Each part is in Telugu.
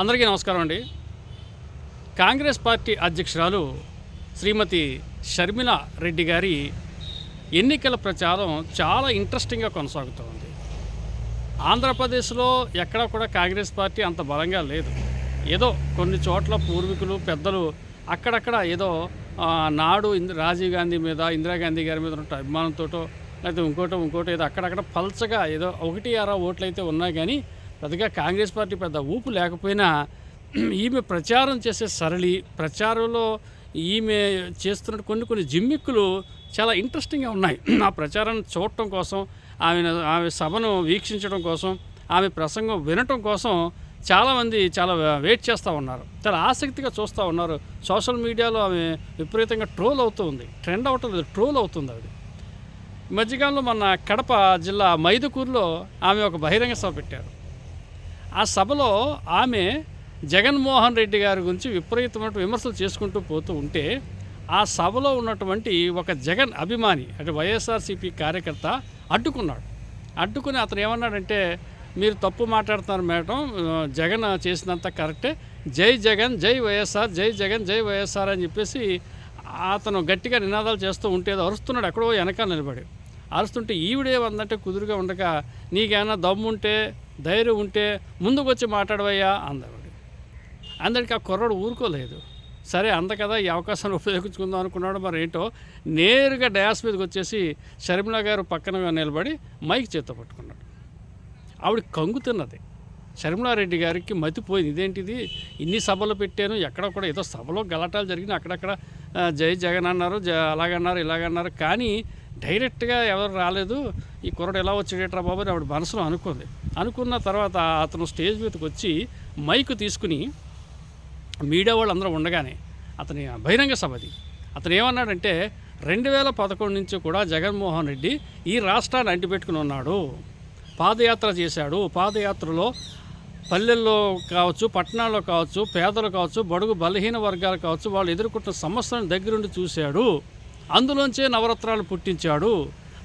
అందరికీ నమస్కారం అండి. కాంగ్రెస్ పార్టీ అధ్యక్షురాలు శ్రీమతి షర్మిల రెడ్డి గారి ఎన్నికల ప్రచారం చాలా ఇంట్రెస్టింగ్గా కొనసాగుతోంది ఆంధ్రప్రదేశ్లో ఎక్కడా కూడా కాంగ్రెస్ పార్టీ అంత బలంగా లేదు. ఏదో కొన్ని చోట్ల పూర్వీకులు పెద్దలు అక్కడక్కడ ఏదో నాడు రాజీవ్ గాంధీ మీద ఇందిరాగాంధీ గారి మీద ఉన్న అభిమానంతోటో లేకపోతే ఇంకోటో ఇంకోటో ఏదో అక్కడక్కడ పల్చగా ఏదో ఒకటి అర ఓట్లయితే ఉన్నాయి కానీ పెద్దగా కాంగ్రెస్ పార్టీ పెద్ద ఊపు లేకపోయినా ఈమె ప్రచారం చేసే సరళి ప్రచారంలో ఈమె చేస్తున్న కొన్ని కొన్ని జిమ్మిక్కులు చాలా ఇంట్రెస్టింగ్గా ఉన్నాయి. ఆ ప్రచారాన్ని చూడటం కోసం ఆమె ఆమె సభను వీక్షించడం కోసం ఆమె ప్రసంగం వినటం కోసం చాలామంది చాలా వెయిట్ చేస్తూ ఉన్నారు. చాలా ఆసక్తిగా చూస్తూ ఉన్నారు. సోషల్ మీడియాలో ఆమె విపరీతంగా ట్రోల్ అవుతూ ఉంది. ట్రెండ్ అవటం లేదు ట్రోల్ అవుతుంది అది మధ్యకాలంలో మన కడప జిల్లా మైదుకూరులో ఆమె ఒక బహిరంగ సభ పెట్టారు. ఆ సభలో ఆమె జగన్మోహన్ రెడ్డి గారి గురించి విపరీతమైన విమర్శలు చేసుకుంటూ పోతూ ఉంటే ఆ సభలో ఉన్నటువంటి ఒక జగన్ అభిమాని అంటే వైఎస్ఆర్సీపీ కార్యకర్త అడ్డుకున్నాడు. అడ్డుకుని అతను ఏమన్నాడంటే మీరు తప్పు మాట్లాడుతున్నారు మేడం జగన్ చేసినంత కరెక్టే. జై జగన్ జై వైఎస్ఆర్ జై జగన్ జై వైఎస్ఆర్ అని చెప్పేసి అతను గట్టిగా నినాదాలు చేస్తూ ఉంటే అరుస్తున్నాడు. ఎక్కడో వెనకాల నిలబడి. అరుస్తుంటే ఈవిడే ఉందంటే కుదురుగా ఉండగా నీకేమైనా దమ్ముంటే ధైర్యం ఉంటే ముందుకు వచ్చి మాట్లాడవయ్యా అందరు. అందరికి ఆ కుర్రాడు ఊరుకోలేదు. సరే అందకదా ఈ అవకాశాన్ని ఉపయోగించుకుందాం అనుకున్నాడు మరి ఏంటో నేరుగా డయాస్ మీదకి వచ్చేసి షర్మిల గారు పక్కన నిలబడి మైక్ చేత్తో పట్టుకున్నాడు. ఆవిడ కంగుతున్నది. షర్మిలారెడ్డి గారికి మతిపోయింది. ఇదేంటిది? ఇన్ని సభలు పెట్టాను ఎక్కడ కూడా ఏదో సభలో గలాటాలు జరిగినా అక్కడక్కడ జై జగన్ అన్నారు జ అలాగన్నారు ఇలాగన్నారు. కానీ డైరెక్ట్గా ఎవరు రాలేదు. ఈ కుర్రడు ఎలా వచ్చేటట్రా బాబు అని ఆవిడ మనసులో అనుకోలేదు అనుకున్న తర్వాత అతను స్టేజ్ మీదకి వచ్చి మైక్ తీసుకుని మీడియా వాళ్ళు అందరూ ఉండగానే అతని బహిరంగ సభది అతను ఏమన్నాడంటే రెండు వేల పదకొండు నుంచి కూడా జగన్మోహన్ రెడ్డి ఈ రాష్ట్రాన్ని అంటిపెట్టుకుని ఉన్నాడు. పాదయాత్ర చేశాడు. పాదయాత్రలో పల్లెల్లో కావచ్చు పట్టణాల్లో కావచ్చు పేదలు కావచ్చు బడుగు బలహీన వర్గాలు కావచ్చు వాళ్ళు ఎదుర్కొంటున్న సమస్యలను దగ్గరుండి చూశాడు. అందులోంచే నవరత్నాలు పుట్టించాడు.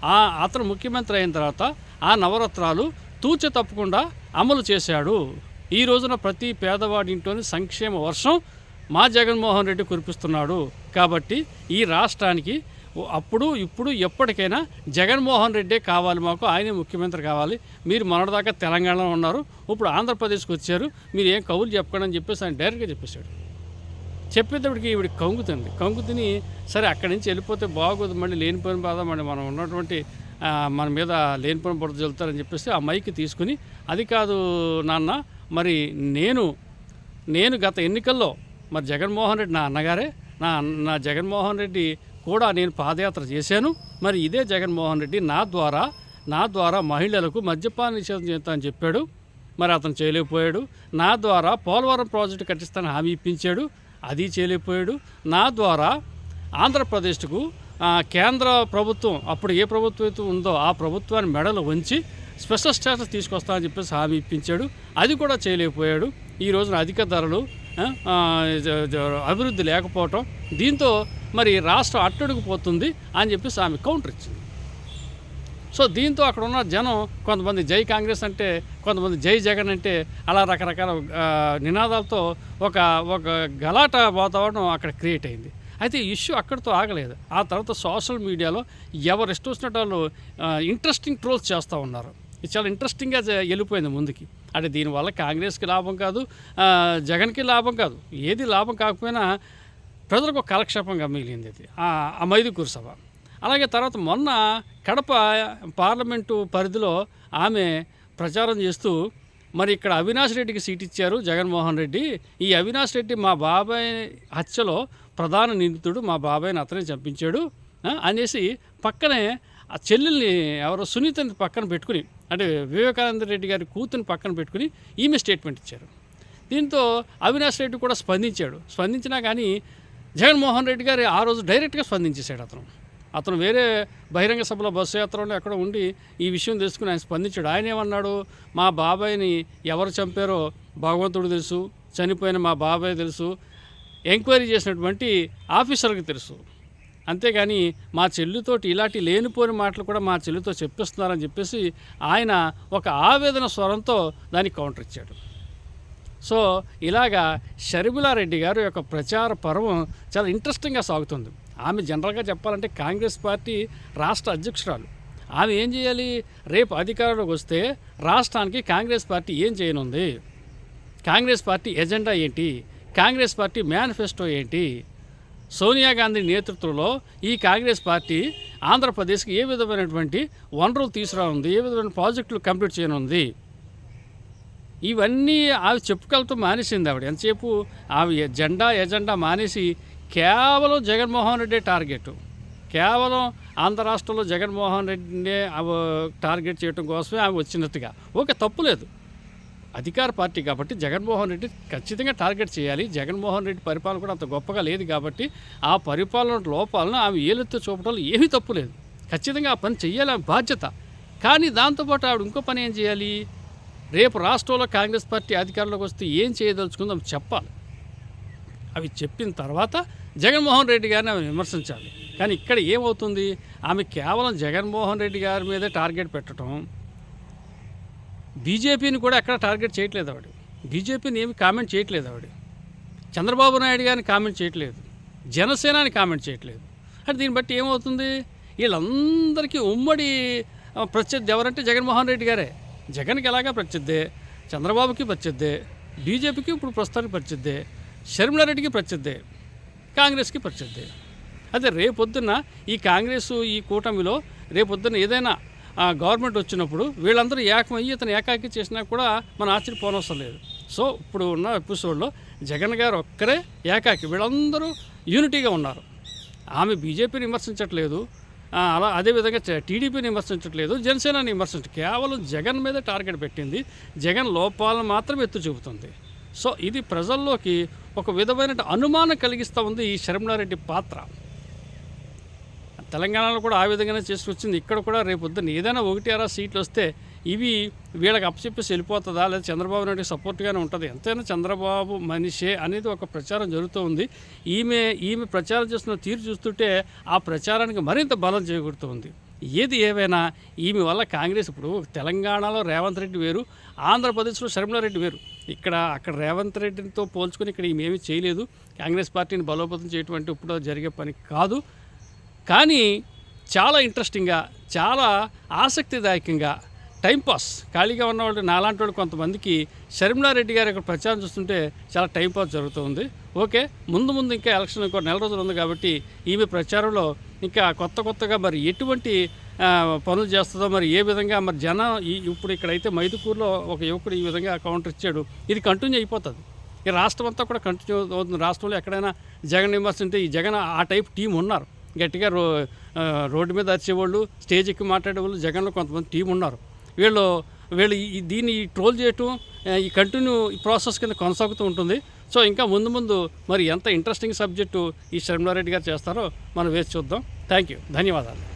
ఆ అతను ముఖ్యమంత్రి అయిన తర్వాత ఆ నవరత్నాలు తూచ తప్పకుండా అమలు చేశాడు. ఈ రోజున ప్రతి పేదవాడింట్లోని సంక్షేమ వర్షం మా జగన్మోహన్ రెడ్డి కురిపిస్తున్నాడు. కాబట్టి ఈ రాష్ట్రానికి అప్పుడు ఇప్పుడు ఎప్పటికైనా జగన్మోహన్ రెడ్డే కావాలి మాకు ఆయనే ముఖ్యమంత్రి కావాలి. మీరు మొన్నటిదాకా తెలంగాణలో ఉన్నారు. ఇప్పుడు ఆంధ్రప్రదేశ్కి వచ్చారు. మీరు ఏం కవులు చెప్పకండి అని చెప్పేసి ఆయన డైరెక్ట్గా చెప్పేశాడు. చెప్పేటప్పటికి ఈవిడ కంగుతుంది. కంగుతిని సరే అక్కడి నుంచి వెళ్ళిపోతే బాగోదు. మళ్ళీ లేనిపోయిన బాధ. మళ్ళీ మనం ఉన్నటువంటి మన మీద లేనిపోయిన బురద చల్లుతారని చెప్పేసి ఆ మైక్ తీసుకుని అది కాదు నాన్న మరి నేను నేను గత ఎన్నికల్లో మరి జగన్మోహన్ రెడ్డి నా అన్నగారే నా నా జగన్మోహన్ రెడ్డి కూడా నేను పాదయాత్ర చేశాను మరి ఇదే జగన్మోహన్ రెడ్డి నా ద్వారా నా ద్వారా మహిళలకు మద్యపాన నిషేధం చేస్తానని చెప్పాడు మరి అతను చేయలేకపోయాడు నా ద్వారా పోలవరం ప్రాజెక్టు కట్టిస్తానని హామీ ఇప్పించాడు అది చేయలేకపోయాడు నా ద్వారా ఆంధ్రప్రదేశ్కు కేంద్ర ప్రభుత్వం అప్పుడు ఏ ప్రభుత్వం అయితే ఉందో ఆ ప్రభుత్వాన్ని మెడలు వంచి స్పెషల్ స్టేటస్ తీసుకొస్తామని చెప్పేసి హామీ ఇప్పించాడు. అది కూడా చేయలేకపోయాడు. ఈ రోజున అధిక ధరలు అభివృద్ధి లేకపోవటం దీంతో మరి రాష్ట్రం అట్టడుగు పోతుంది అని చెప్పేసి ఆమె కౌంటర్ ఇచ్చింది. సో దీంతో అక్కడ ఉన్న జనం కొంతమంది జై కాంగ్రెస్ అంటే కొంతమంది జై జగన్ అంటే అలా రకరకాల నినాదాలతో ఒక ఒక గలాట వాతావరణం అక్కడ క్రియేట్ అయింది. అయితే ఇష్యూ అక్కడితో ఆగలేదు. ఆ తర్వాత సోషల్ మీడియాలో ఎవరు ఇష్టం వచ్చినట్టు వాళ్ళు ఇంట్రెస్టింగ్ ట్రోల్స్ చేస్తూ ఉన్నారు. ఇది చాలా ఇంట్రెస్టింగ్గా వెళ్ళిపోయింది ముందుకి. అంటే దీనివల్ల కాంగ్రెస్కి లాభం కాదు జగన్కి లాభం కాదు. ఏది లాభం కాకపోయినా ప్రజలకు ఒక కాలక్షేపంగా మిగిలింది ఇది. ఆ ఆ మైదుకూరు సభ. అలాగే తర్వాత మొన్న కడప పార్లమెంటు పరిధిలో ఆమె ప్రచారం చేస్తూ మరి ఇక్కడ అవినాష్ రెడ్డికి సీట్ ఇచ్చారు జగన్మోహన్ రెడ్డి. ఈ అవినాష్ రెడ్డి మా బాబాయ్ హత్యలో ప్రధాన నిందితుడు మా బాబాయ్ని అతనే చంపించాడు అనేసి పక్కనే ఆ చెల్లెల్ని ఎవరో సునీతని పక్కన పెట్టుకుని అంటే వివేకానంద రెడ్డి గారి కూతుని పక్కన పెట్టుకుని ఈమె స్టేట్మెంట్ ఇచ్చారు. దీంతో అవినాష్ రెడ్డి కూడా స్పందించాడు. స్పందించినా కానీ జగన్మోహన్ రెడ్డి గారు ఆ రోజు డైరెక్ట్గా స్పందించేశాడు అతను. అతను వేరే బహిరంగ సభలో బస్సు యాత్రలో ఎక్కడ ఉండి ఈ విషయం తెలుసుకుని ఆయన స్పందించాడు. ఆయన ఏమన్నాడు? మా బాబాయ్ని ఎవరు చంపారో భగవంతుడు తెలుసు చనిపోయిన మా బాబాయ్ తెలుసు ఎంక్వైరీ చేసినటువంటి ఆఫీసర్కి తెలుసు. అంతేగాని మా చెల్లితోటి ఇలాంటి లేనిపోని మాటలు కూడా మా చెల్లితో చెప్పిస్తున్నారని చెప్పేసి ఆయన ఒక ఆవేదన స్వరంతో దానికి కౌంటర్ ఇచ్చాడు. సో ఇలాగా షర్మిలారెడ్డి గారు యొక్క ప్రచార పర్వం చాలా ఇంట్రెస్టింగ్గా సాగుతుంది. ఆమె జనరల్గా చెప్పాలంటే కాంగ్రెస్ పార్టీ రాష్ట్ర అధ్యక్షురాలు. ఆమె ఏం చేయాలి? రేపు అధికారంలోకి వస్తే రాష్ట్రానికి కాంగ్రెస్ పార్టీ ఏం చేయనుంది? కాంగ్రెస్ పార్టీ ఎజెండా ఏంటి? కాంగ్రెస్ పార్టీ మేనిఫెస్టో ఏంటి? సోనియా గాంధీ నేతృత్వంలో ఈ కాంగ్రెస్ పార్టీ ఆంధ్రప్రదేశ్కి ఏ విధమైనటువంటి వనరులు తీసుకురానుంది? ఏ విధమైన ప్రాజెక్టులు కంప్లీట్ చేయనుంది? ఇవన్నీ ఆవి చెప్పుకలతో మానేసింది ఆవిడ. ఎంతసేపు ఆవి జెండా ఎజెండా మానేసి కేవలం జగన్మోహన్ రెడ్డి టార్గెట్. కేవలం ఆంధ్ర రాష్ట్రంలో జగన్మోహన్ రెడ్డినే టార్గెట్ చేయడం కోసమే ఆమె వచ్చినట్టుగా. ఓకే తప్పులేదు అధికార పార్టీ కాబట్టి జగన్మోహన్ రెడ్డి ఖచ్చితంగా టార్గెట్ చేయాలి. జగన్మోహన్ రెడ్డి పరిపాలన కూడా అంత గొప్పగా లేదు కాబట్టి ఆ పరిపాలన లోపాలను ఆమె ఏలెత్తి చూపడంలో ఏమీ తప్పు లేదు. ఖచ్చితంగా ఆ పని చెయ్యాలి ఆమె బాధ్యత. కానీ దాంతోపాటు ఆవిడ ఇంకో పని ఏం చేయాలి? రేపు రాష్ట్రంలో కాంగ్రెస్ పార్టీ అధికారంలోకి వస్తే ఏం చేయదలుచుకుందో చెప్పాలి. అవి చెప్పిన తర్వాత జగన్మోహన్ రెడ్డి గారిని ఆమె విమర్శించాలి. కానీ ఇక్కడ ఏమవుతుంది? ఆమె కేవలం జగన్మోహన్ రెడ్డి గారి మీదే టార్గెట్ పెట్టడం బీజేపీని కూడా ఎక్కడ టార్గెట్ చేయట్లేదు ఆవిడ. బీజేపీని ఏమి కామెంట్ చేయట్లేదు ఆవిడ. చంద్రబాబు నాయుడు గారిని కామెంట్ చేయట్లేదు. జనసేనని కామెంట్ చేయట్లేదు. అంటే దీన్ని బట్టి ఏమవుతుంది? వీళ్ళందరికీ ఉమ్మడి ప్రత్యర్థి ఎవరంటే జగన్మోహన్ రెడ్డి గారే. జగన్కి ఎలాగా ప్రత్యర్థే? చంద్రబాబుకి ప్రత్యర్థే. బీజేపీకి ఇప్పుడు ప్రస్తుతానికి ప్రత్యర్థే. షర్మిలారెడ్డికి ప్రత్యర్థే. కాంగ్రెస్కి ప్రత్యర్థే. అదే రేపొద్దున ఈ కాంగ్రెస్ ఈ కూటమిలో రేపొద్దున ఏదైనా గవర్నమెంట్ వచ్చినప్పుడు వీళ్ళందరూ ఏకమయ్యి ఇతను ఏకాకి చేసినా కూడా మన ఆశ్చర్యపోనవసరం లేదు. సో ఇప్పుడు ఉన్న ఎపిసోడ్లో జగన్ గారు ఒక్కరే ఏకాకి వీళ్ళందరూ యూనిటీగా ఉన్నారు. ఆమె బీజేపీని విమర్శించట్లేదు. అలా అదేవిధంగా టీడీపీని విమర్శించట్లేదు జనసేనని విమర్శించ కేవలం జగన్ మీద టార్గెట్ పెట్టింది. జగన్ లోపాలను మాత్రం ఎత్తు చూపుతుంది. సో ఇది ప్రజల్లోకి ఒక విధమైన అనుమానం కలిగిస్తూ ఉంది ఈ శర్మలారెడ్డి పాత్ర. తెలంగాణలో కూడా ఆ విధంగానే చేసుకొచ్చింది. ఇక్కడ కూడా రేపు పొద్దున్న ఏదైనా ఒకటి అరా సీట్లు వస్తే ఇవి వీళ్ళకి అప్పచెప్పేసి వెళ్ళిపోతుందా? లేదా చంద్రబాబు నాయుడు సపోర్ట్గానే ఉంటుంది? ఎంతైనా చంద్రబాబు మనిషే అనేది ఒక ప్రచారం జరుగుతూ ఉంది. ఈమె ఈమె ప్రచారం చేస్తున్న తీరు చూస్తుంటే ఆ ప్రచారానికి మరింత బలం చేకూరుతుంది ఏది ఏవైనా ఈమె వల్ల కాంగ్రెస్ ఇప్పుడు తెలంగాణలో రేవంత్ రెడ్డి వేరు ఆంధ్రప్రదేశ్లో శర్మిలారెడ్డి వేరు. ఇక్కడ అక్కడ రేవంత్ రెడ్డితో పోల్చుకొని ఇక్కడ ఈమె ఏమీ చేయలేదు. కాంగ్రెస్ పార్టీని బలోపేతం చేయటం అంటే ఇప్పుడు జరిగే పని కాదు. కానీ చాలా ఇంట్రెస్టింగ్గా చాలా ఆసక్తిదాయకంగా టైంపాస్ ఖాళీగా ఉన్నవాళ్ళు నాలాంటి వాళ్ళు కొంతమందికి షర్మిలారెడ్డి గారి యొక్క ప్రచారం చూస్తుంటే చాలా టైంపాస్ జరుగుతుంది. ఓకే ముందు ముందు ఇంకా ఎలక్షన్ ఇంకో నెల రోజులు ఉంది కాబట్టి ఈమె ప్రచారంలో ఇంకా కొత్త కొత్తగా మరి ఎటువంటి పనులు చేస్తుందో మరి ఏ విధంగా మరి జనం ఇప్పుడు ఇక్కడైతే మైదుకూరులో ఒక యువకుడు ఈ విధంగా కౌంటర్ ఇచ్చాడు. ఇది కంటిన్యూ అయిపోతుంది. ఈ రాష్ట్రం అంతా కూడా కంటిన్యూ అవుతుంది. రాష్ట్రంలో ఎక్కడైనా జగన్ విమర్శింటే ఈ జగన్ ఆ టైప్ టీం ఉన్నారు. గట్టిగా రో రోడ్డు మీద అరిచేవాళ్ళు స్టేజ్ ఎక్కి మాట్లాడేవాళ్ళు జగన్లో కొంతమంది టీం ఉన్నారు. వీళ్ళు వీళ్ళు దీన్ని ఈ ట్రోల్ చేయటం ఈ కంటిన్యూ ఈ ప్రాసెస్ కింద కొనసాగుతూ ఉంటుంది. సో ఇంకా ముందు ముందు మరి ఎంత ఇంట్రెస్టింగ్ సబ్జెక్టు ఈ శర్మిలారెడ్డి గారు చేస్తారో మనం వేసి చూద్దాం. Thank you. ధన్యవాదాలు.